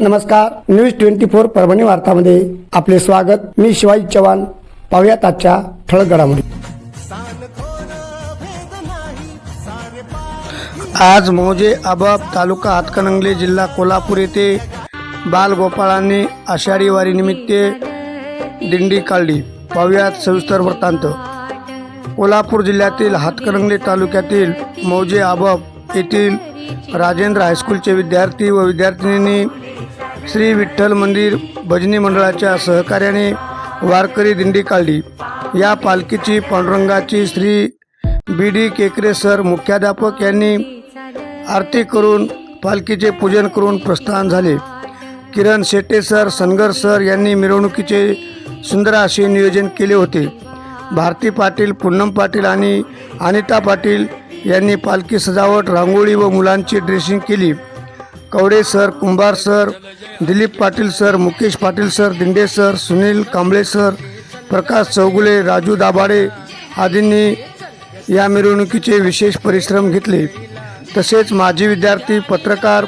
नमस्कार news twenty four Parbhani वार्तामध्ये आपले स्वागत. मी शिवाजी चव्हाण. पाहुयात आजच्या ठळक घडामोडी आज मौजे आबाब तालुका हातकणंगले जिल्हा कोल्हापूर येथे बालगोपाळांनी आषाढी वारीनिमित्त दिंडी काढली. पाहुयात सविस्तर वृत्तांत. कोल्हापूर जिल्ह्यातील हातकणंगले तालुक्यातील मौजे आबाब येथील राजेंद्र हायस्कूलचे विद्यार्थी व विद्यार्थिनींनी श्री विठ्ठल मंदिर भजनी मंडळाच्या सहकार्याने वारकरी दिंडी काढली. या पालखीची पांडुरंगाची Shri B D Kekare sir मुख्याध्यापक यांनी आरती करून पालखीचे पूजन करून प्रस्थान झाले. किरण शेट्टे सर सनगर सर यांनी मिरवणुकीचे सुंदर असे नियोजन केले होते. भारती पाटील पूनम पाटील आणि अनिता पाटील यांनी पालखी सजावट रांगोळी व मुलांची ड्रेसिंग केली. Kawade sir Kumbhar sir Dilip Patil sir Mukesh Patil sir Dinde sir Sunil Kamble sir Prakash Chougule Raju Dabhade आदींनी या मिरवणुकीचे विशेष परिश्रम घेतले. तसेच माजी विद्यार्थी पत्रकार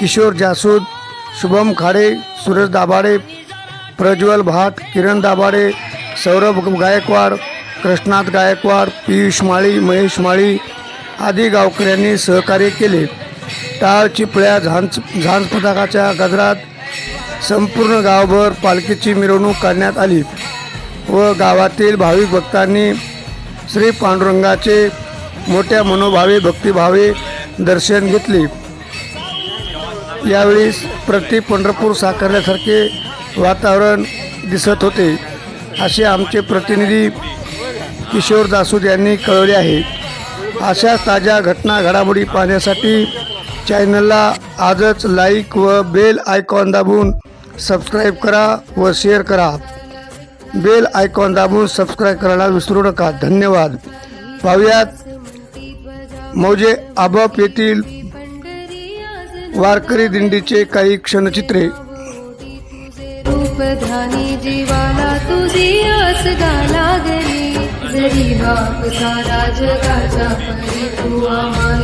किशोर जासूद शुभम खाडे सूरज दाभाडे प्रज्वल भाट किरण दाभाडे सौरभ गायकवाड कृष्णात गायकवाड पियुष माळी महेश माळी आदी गावकऱ्यांनी सहकार्य केले. टाळ चिपळ्या झांज झांज पथकाच्या गजरात संपूर्ण गावभर पालखीची मिरवणूक काढण्यात आली व गावातील भाविक भक्तांनी श्री पांडुरंगाचे मोठ्या मनोभावे भक्तिभावे दर्शन घेतले. यावेळी प्रति पंढरपूर साकारल्यासारखे वातावरण दिसत होते. असे आमचे प्रतिनिधी किशोर दासूद यांनी कळवले आहे. अशा ताज्या घटना घडामोडी पाहण्यासाठी चॅनलला आजच लाईक व बेल आयकॉन दाबून सबस्क्राईब करा व शेअर करा. बेल आयकॉन दाबून सबस्क्राईब करायला विसरू नका. धन्यवाद. पाहुयात मौजे आबाप येथील वारकरी दिंडीचे काही क्षणचित्रे. जीवाला तुझी लागली. जरी बाप सारा जगाचा परी तू आम्हाला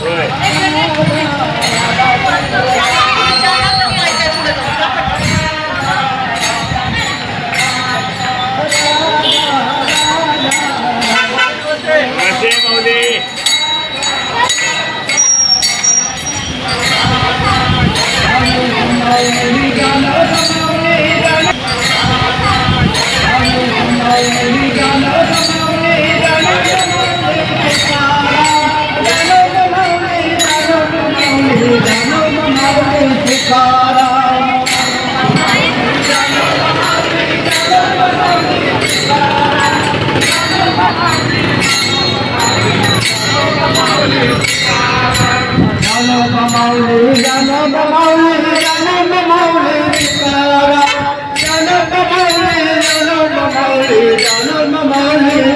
对因 Thank you.